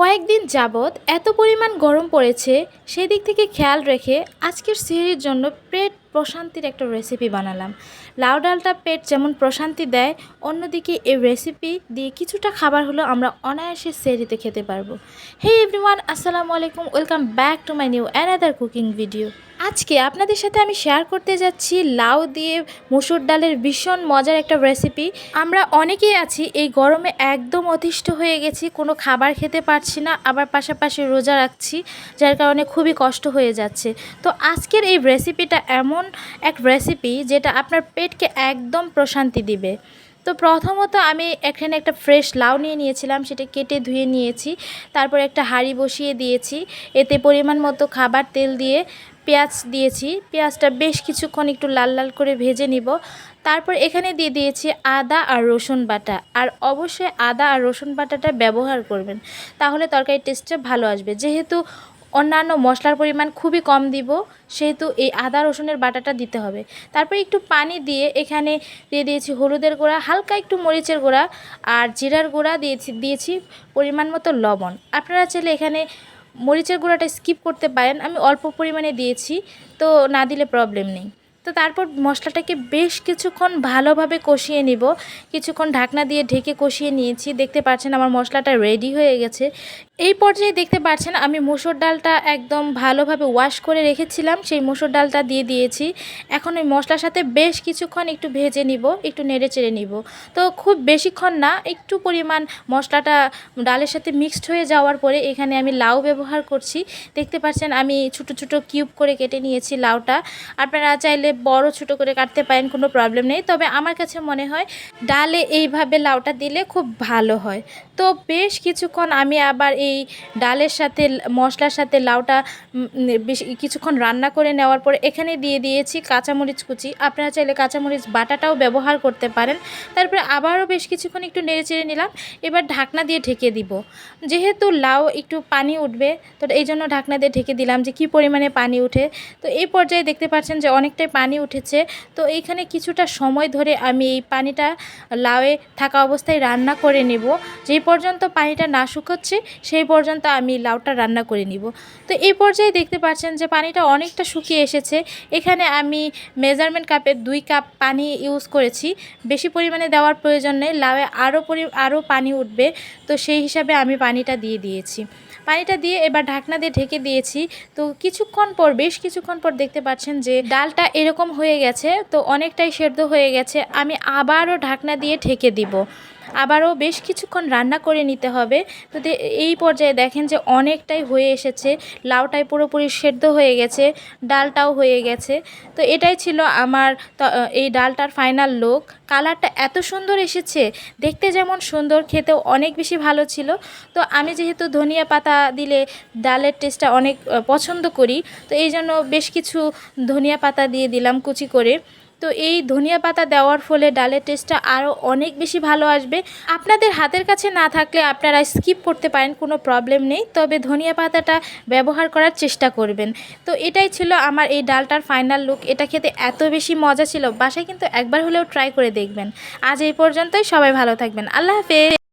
কয়েকদিন যাবৎ এত পরিমাণ গরম পড়েছে সেদিক থেকে খেয়াল রেখে আজকের সেহরির জন্য পেট প্রশান্তির একটা রেসিপি বানালাম। লাউ ডালটা পেট যেমন প্রশান্তি দেয়, অন্যদিকে এই রেসিপি দিয়ে কিছুটা খাবার হলো আমরা অনায়াসে সেরিতে খেতে পারব। হে এভরিওয়ান আসসালামু আলাইকুম welcome back to my new another cooking video আজকে আপনাদের সাথে আমি শেয়ার করতে যাচ্ছি লাউ দিয়ে মুসুর ডালের ভীষণ মজার একটা রেসিপি আমরা অনেকেই আছি, এই গরমে একদম অতিষ্ঠ হয়ে গেছি, কোনো খাবার খেতে পারছি না, আবার পাশাপাশি রোজা রাখছি, যার কারণে খুবই কষ্ট হয়ে যাচ্ছে। তো আজকের এই রেসিপিটা এমন এক রেসিপি যেটা আপনার পেটকে একদম প্রশান্তি দিবে। তো প্রথমত আমি এখানে একটা ফ্রেশ লাউ নিয়ে নিয়েছিলাম, সেটা কেটে ধুয়ে নিয়েছি। তারপর একটা হাঁড়ি বসিয়ে দিয়েছি। এতে পরিমাণ মতো খাবার, তেল দিয়ে পেঁয়াজ দিয়েছি। পেঁয়াজটা বেশ কিছুক্ষণ একটু লাল লাল করে ভেজে নিব। তারপর এখানে দিয়ে দিয়েছি আদা আর রসুন বাটা। আর অবশ্যই আদা আর রসুন বাটাটা ব্যবহার করবেন, তাহলে তরকারির টেস্টটা ভালো আসবে। যেহেতু অন্যান্য মশলার পরিমাণ খুবই কম দিব, সেহেতু এই আদা, রসুনের বাটাটা দিতে হবে। তারপর একটু পানি দিয়ে এখানে দিয়ে দিয়েছি হলুদের গুঁড়া, হালকা একটু মরিচের গুঁড়া আর জিরার গুঁড়া দিয়েছি দিয়েছি পরিমাণ মতো লবণ। আপনারা চাইলে এখানে মরিচের গুঁড়াটা স্কিপ করতে পারেন, আমি অল্প পরিমাণে দিয়েছি, তো না দিলে প্রবলেম নেই। তো তারপর মশলাটাকে বেশ কিছুক্ষণ ভালোভাবে কষিয়ে নিব। কিছুক্ষণ ঢাকনা দিয়ে ঢেকে কষিয়ে নিয়েছি, দেখতে পাচ্ছেন আমার মশলাটা রেডি হয়ে গেছে। এই পর্যায়ে দেখতে পাচ্ছেন আমি মুসুর ডালটা একদম ভালোভাবে ওয়াশ করে রেখেছিলাম। সেই মুসুর ডালটা দিয়ে দিয়েছি। এখন ওই মশলার সাথে বেশ কিছুক্ষণ একটু ভেজে নিব, একটু নেড়ে চেড়ে নিব। তো খুব বেশিক্ষণ না, একটু পরিমাণ মশলাটা ডালের সাথে মিক্সড হয়ে যাওয়ার পরে এখানে আমি লাউ ব্যবহার করছি। দেখতে পাচ্ছেন আমি ছোটো ছোটো কিউব করে কেটে নিয়েছি লাউটা। আপনারা চাইলে বড়, ছোট করে কাটতে পারেন, কোনো প্রবলেম নেই। তবে আমার কাছে মনে হয় ডালে এইভাবে লাউটা দিলে খুব ভালো হয়। তো বেশ কিছুক্ষণ আমি আবার এই ডালের সাথে মশলার সাথে লাউটা বেশ কিছুক্ষণ রান্না করে নেওয়ার পরে এখানে দিয়ে দিয়েছি কাঁচামরিচ কুচি। আপনারা চাইলে কাঁচামরিচ বাটাটাও ব্যবহার করতে পারেন। তারপরে আবারও বেশ কিছুক্ষণ একটু নেড়ে চেড়ে নিলাম। এবার ঢাকনা দিয়ে ঢেকে দিব। যেহেতু লাউ একটু পানি উঠবে, তো এই জন্য ঢাকনা দিয়ে ঢেকে দিলাম যে কি পরিমাণে পানি উঠে। তো এই পর্যায়ে দেখতে পাচ্ছেন যে অনেকটাই পানি উঠেছে। তো এইখানে কিছুটা সময় ধরে আমি এই পানিটা লাউয়ে থাকা অবস্থায় রান্না করে নেব। যেই পর্যন্ত পানিটা না শুকোচ্ছে সেই পর্যন্ত আমি লাউটা রান্না করে নিব। তো এই পর্যায়ে দেখতে পাচ্ছেন যে পানিটা অনেকটা শুকিয়ে এসেছে। এখানে আমি মেজারমেন্ট কাপের দুই কাপ পানি ইউজ করেছি। বেশি পরিমাণে দেওয়ার প্রয়োজন নেই। লাউয়ে আরও পরি আরও পানি উঠবে। তো সেই হিসাবে আমি পানিটা দিয়ে দিয়েছি। পানিটা দিয়ে এবার ঢাকনা দিয়ে ঢেকে দিয়েছি। তো কিছুক্ষণ পর, বেশ কিছুক্ষণ পর দেখতে পাচ্ছেন যে ডালটা এরকম হয়ে গেছে। তো অনেকটাই সেদ্ধ হয়ে গেছে। আমি আবারও ঢাকনা দিয়ে ঢেকে দিব। আবারও বেশ কিছুক্ষণ রান্না করে নিতে হবে। তো এই পর্যায়ে দেখেন যে অনেকটাই হয়ে এসেছে। লাউটাই পুরোপুরি সেদ্ধ হয়ে গেছে, ডালটাও হয়ে গেছে। তো এটাই ছিল আমার এই ডালটার ফাইনাল লুক কালারটা এত সুন্দর এসেছে, দেখতে যেমন সুন্দর, খেতেও অনেক বেশি ভালো ছিল। তো আমি যেহেতু ধনিয়া পাতা দিলে ডালের টেস্টটা অনেক পছন্দ করি, তো এই জন্য বেশ কিছু ধনিয়া পাতা দিয়ে দিলাম কুচি করে। তো এই ধনিয়া পাতা দেওয়ার ফলে ডালের টেস্টটা আরও অনেক বেশি ভালো আসবে। আপনাদের হাতের কাছে না থাকলে আপনারা স্কিপ করতে পারেন, কোনো প্রবলেম নেই। তবে ধনিয়া পাতাটা ব্যবহার করার চেষ্টা করবেন। তো এটাই ছিল আমার এই ডালটার ফাইনাল লুক এটা খেতে এত বেশি মজা ছিল, বাসায় কিন্তু একবার হলেও ট্রাই করে দেখবেন। আজ এই পর্যন্তই, সবাই ভালো থাকবেন। আল্লাহ হাফেজ!